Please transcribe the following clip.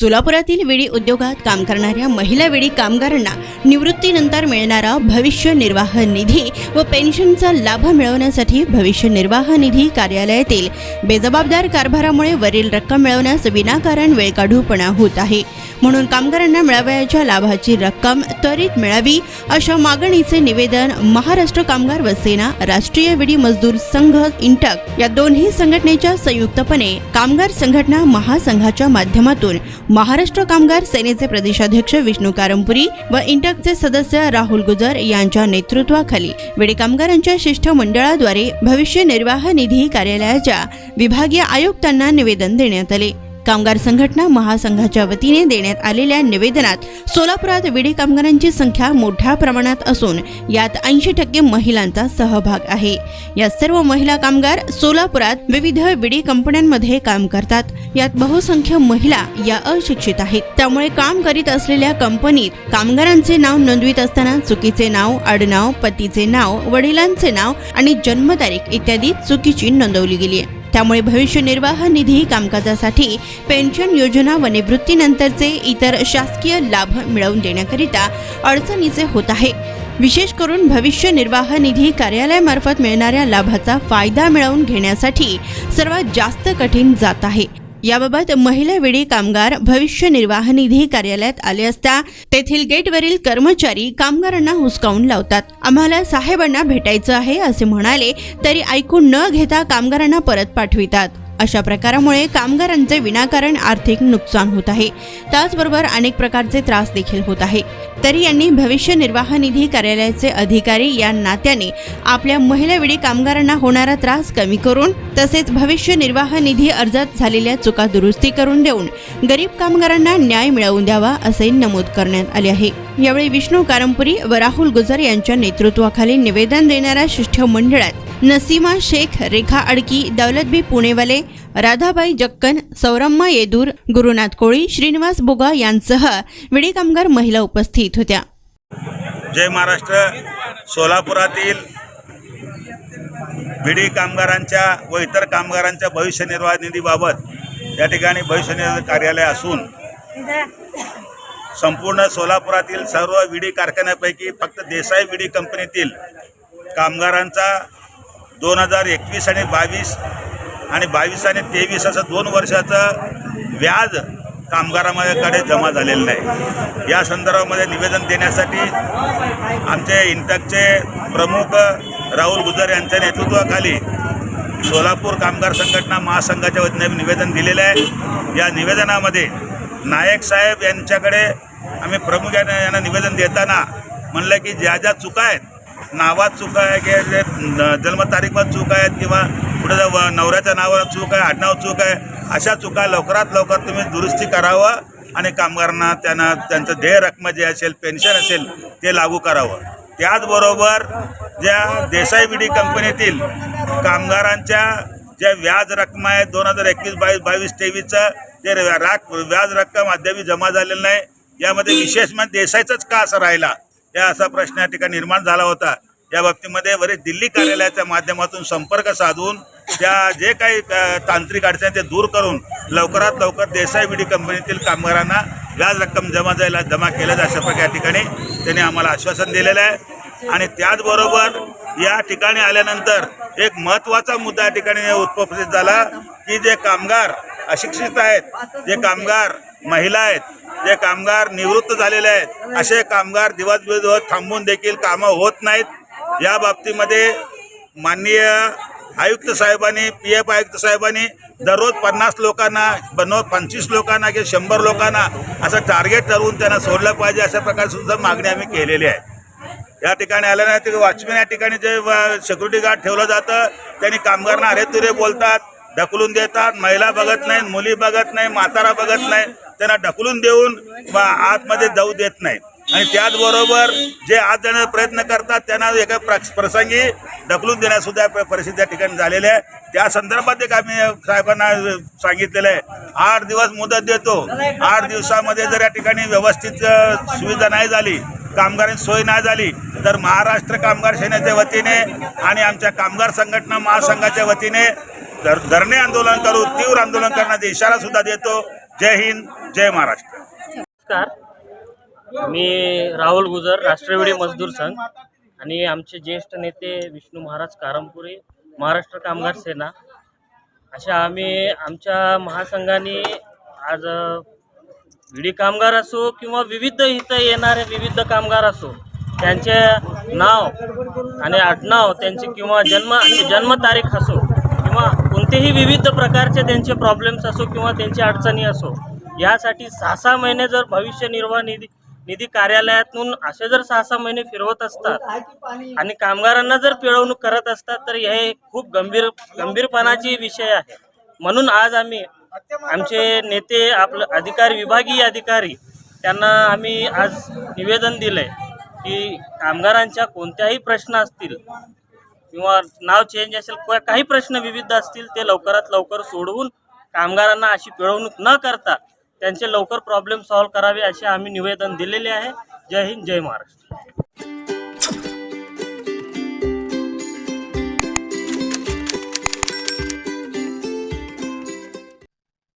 सोलापुरातील विडी उद्योगात काम करणाऱ्या महिला विडी कामगारांना निवृत्तीनंतर मिळणारा भविष्य निर्वाह निधी व पेन्शनचा लाभ मिळवण्यासाठी भविष्य निर्वाह निधी कार्यालयातील बेजबाबदार कारभारामुळे वरील रक्कम मिळवण्यास विनाकारण वेळकाढूपणा होत आहे. म्हणून कामगारांना मिळावयाच्या लाभाची रक्कम त्वरित मिळावी अशा मागणीचे निवेदन महाराष्ट्र कामगार व सेना राष्ट्रीय विडी मजदूर संघ इंटक या दोन्ही संघटनेच्या संयुक्तपणे कामगार संघटना महासंघाच्या माध्यमातून महाराष्ट्र कामगार सेनेचे प्रदेशाध्यक्ष विष्णू कारंपुरी व इंटकचे सदस्य राहुल गुजर यांच्या नेतृत्वाखाली विडी कामगारांच्या शिष्टमंडळाद्वारे भविष्य निर्वाह निधी कार्यालयाच्या विभागीय आयुक्तांना निवेदन देण्यात आले. कामगार संघटना महासंघाच्या वतीने देण्यात आलेल्या निवेदनात सोलापुरात विडे कामगारांची संख्या मोठ्या प्रमाणात असून यात ऐंशी टक्के महिलांचा सहभाग आहे. या सर्व महिला कामगार सोलापुरात विविध विडी कंपन्यांमध्ये काम करतात. यात बहुसंख्य महिला या अशिक्षित आहेत. त्यामुळे काम करीत असलेल्या कंपनीत कामगारांचे नाव नोंदवित असताना चुकीचे नाव आडनाव पतीचे नाव वडिलांचे नाव आणि जन्मतारीख इत्यादी चुकीची नोंदवली गेली आहे. त्यामुळे भविष्य निर्वाह निधी कामकाजासाठी पेन्शन योजना व निवृत्तीनंतरचे इतर शासकीय लाभ मिळवून देण्याकरिता अडचणीचे होत आहे. विशेष करून भविष्य निर्वाह निधी कार्यालयामार्फत मिळणाऱ्या लाभाचा फायदा मिळवून घेण्यासाठी सर्वात जास्त कठीण जात आहे. याबाबत महिला विडी कामगार भविष्य निर्वाह निधी कार्यालयात आले असता तेथील गेटवरील कर्मचारी कामगारांना हुसकावून लावतात. आम्हाला साहेबांना भेटायचं आहे असे म्हणाले तरी ऐकून न घेता कामगारांना परत पाठवितात. अशा प्रकारामुळे कामगारांचे विनाकारण आर्थिक नुकसान होत आहे. त्याचबरोबर अनेक प्रकारचे त्रास देखील होत आहे. तरी यांनी भविष्य निर्वाह निधी कार्यालयाचे अधिकारी या नात्याने आपल्या महिला कामगारांना होणारा त्रास कमी करून तसेच भविष्य निर्वाह निधी अर्जात झालेल्या चुका दुरुस्ती करून देऊन गरीब कामगारांना न्याय मिळवून द्यावा असे नमूद करण्यात आले आहे. यावेळी विष्णू कारंपुरी व राहुल गुजर यांच्या नेतृत्वाखाली निवेदन देणाऱ्या शिष्टमंडळात नसीमा शेख रेखा अडकी दौलतबी पुणेवाले राधाबाई जक्कन सौरम्मा येदूर गुरुनाथ कोळी श्रीनिवास बोगा यांसह विडी कामगार महिला उपस्थित होत्या. जय महाराष्ट्र. सोलापुरातील विडी कामगारांच्या व इतर कामगारांच्या भविष्य निर्वाह निधीबाबत या ठिकाणी भविष्य निर्वाह कार्यालय असून संपूर्ण सोलापुरातील सर्व विडी कारखान्यापैकी फक्त देसाई विडी कंपनीतील कामगारांचा दोन हजार एकवीस आणि बावीस आणि बावीस आणि तेवीस असं दोन वर्षाचं व्याज कामगाराकडे जमा झालेलं नाही. या संदर्भामध्ये निवेदन देण्यासाठी आमचे इंटकचे प्रमुख राहुल गुजर यांच्या नेतृत्वाखाली सोलापूर कामगार संघटना महासंघाच्या वतीने निवेदन दिलेलं आहे. या निवेदनामध्ये नायक साहेब यांच्याकडे आम्ही प्रमुख यांना निवेदन देताना म्हणलं की ज्या ज्या चुका आहेत नावात चुका आहे की जे जन्मतारीखमध्ये चूक आहेत किंवा कुठं जा- व- नवऱ्याच्या नावावर चूक आहे आडनाव चूक आहे अशा चुका लवकरात लवकर तुम्ही दुरुस्ती करावं आणि कामगारांना त्यांना त्यांचं ध्येय रक्कम जे असेल पेन्शन असेल ते लागू करावं. त्याचबरोबर ज्या देसाई विडी कंपनीतील कामगारांच्या ज्या व्याज रक्कम आहेत दोन हजार एकवीस बावीस बावीस तेवीसचं ते राख व्याज रक्कम अद्याप जमा झालेलं नाही यामध्ये विशेष म्हणजे देसाईचंच का असं राहिला? या असा प्रश्न या ठिकाणी निर्माण झाला होता. या बाबतीमध्ये बरेच दिल्ली कार्यालयाच्या माध्यमातून संपर्क साधून त्या जे काही तांत्रिक अडचणी ते दूर करून लवकरात लवकर देसाई विडी कंपनीतील कामगारांना व्याज रक्कम जमा जायला जमा केलं जाईल अशा प्रकारे या ठिकाणी त्यांनी आम्हाला आश्वासन दिलेलं आहे. आणि त्याचबरोबर या ठिकाणी आल्यानंतर एक महत्त्वाचा मुद्दा या ठिकाणी उत्पस्थित झाला की जे कामगार अशिक्षित आहेत जे कामगार महिला आहेत जे कामगार निवृत्त झालेले आहेत असे कामगार दिवस दिवस थांबून देखील कामं होत नाहीत. या बाबतीमध्ये माननीय आयुक्त साहेबांनी पी एफ आयुक्त साहेबांनी दररोज पन्नास लोकांना बनव पंचवीस लोकांना किंवा शंभर लोकांना असं टार्गेट ठरवून त्यांना सोडलं पाहिजे अशा प्रकारे सुद्धा मागणी आम्ही केलेली आहे. या ठिकाणी आल्यानंतर वॉचमॅन या ठिकाणी जे सिक्युरिटी गार्ड ठेवलं जातं त्यांनी कामगारांना अरे बोलतात ढकलून देतात महिला बघत नाही मुली बघत नाही म्हातारा बघत नाही त्यांना ढकलून देऊन ब- आतमध्ये जाऊ देत नाही. आणि त्याचबरोबर जे आत जाण्याचा प्रयत्न करतात त्यांना एका प्र- प्रसंगी ढकलून देण्यासुद्धा परिस्थिती या ठिकाणी झालेली आहे. त्या संदर्भात एक आम्ही साहेबांना सांगितलेलं आहे. आठ दिवस मुदत देतो. आठ दिवसामध्ये जर या ठिकाणी व्यवस्थित सुविधा नाही झाली कामगारांची सोय नाही झाली तर महाराष्ट्र कामगार सेनेच्या वतीने आणि आमच्या कामगार संघटना महासंघाच्या वतीने धर धरणे आंदोलन करू तीव्र आंदोलन करण्याचा इशारा सुद्धा देतो. जय हिंद. जय महाराष्ट्र. नमस्कार. मी राहुल गुजर राष्ट्रविडी मजदूर संघ आणि आमचे ज्येष्ठ नेते विष्णू महाराज कारमपुरी महाराष्ट्र कामगार सेना. अशा आम्ही आमच्या महासंघाने आज विडी कामगार असो किंवा विविध इथं येणारे विविध कामगार असो त्यांचे नाव आणि आडनाव त्यांचे किंवा जन्म जन्मतारीख असो किंवा कोणतेही विविध प्रकारचे त्यांचे प्रॉब्लेम्स असो किंवा त्यांची अडचणी असो यासाठी सहा सहा महिने जर भविष्य निर्वाह निधी निधी कार्यालयातून असे जर सहा सहा महिने फिरवत असतात आणि कामगारांना जर पिळवणूक करत असतात तर हे खूप गंभीर गंभीरपणाची विषय आहे. म्हणून आज आम्ही आमचे नेते आपलं अधिकारी विभागीय अधिकारी त्यांना आम्ही आज निवेदन दिलंय की कामगारांच्या कोणत्याही प्रश्न असतील किंवा नाव चेंज असेल काही प्रश्न विविध असतील ते लवकरात लवकर सोडवून कामगारांना अशी पिळवणूक न करता त्यांचे लवकर प्रॉब्लेम सॉल्व्ह करावे असे आम्ही निवेदन दिलेले आहे. जय हिंद जय महाराष्ट्र.